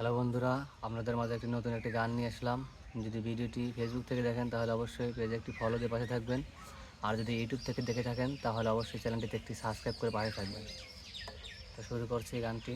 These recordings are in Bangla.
হ্যালো বন্ধুরা, আপনাদের মাঝে একটি নতুন একটি গান নিয়ে আসলাম। যদি ভিডিওটি ফেসবুক থেকে দেখেন, তাহলে অবশ্যই পেজে একটি ফলো দিয়ে পাশে থাকবেন। আর যদি ইউটিউব থেকে দেখে থাকেন, তাহলে অবশ্যই চ্যানেলটিতে একটি সাবস্ক্রাইব করে পাশে থাকবেন। তো শুরু করছি এই গানটি।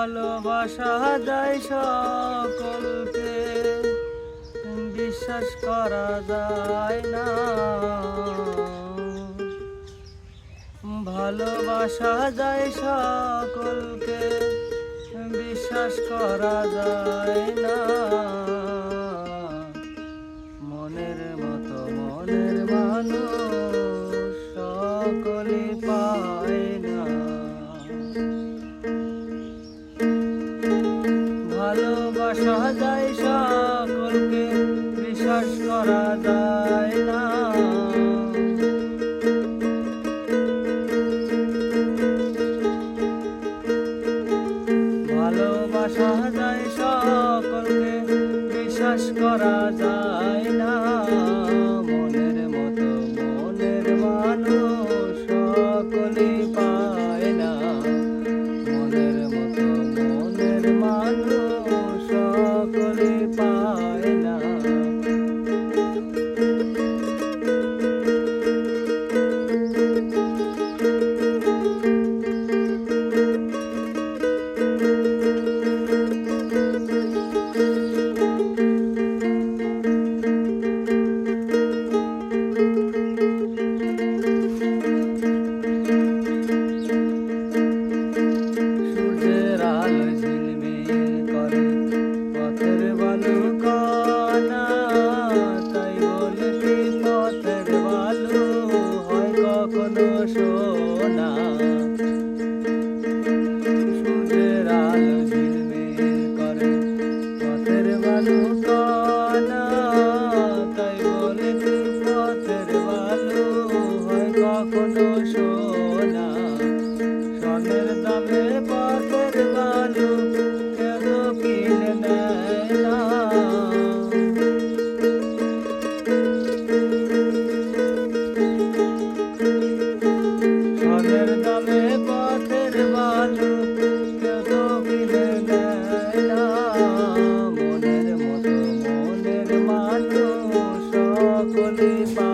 ভালোবাসা যায় সকলকে। বিশ্বাস করা যায় না। ভালোবাসা যায় সকলকে। বিশ্বাস করা যায় না। যায় Happy birthday.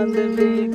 on the big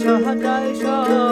যায়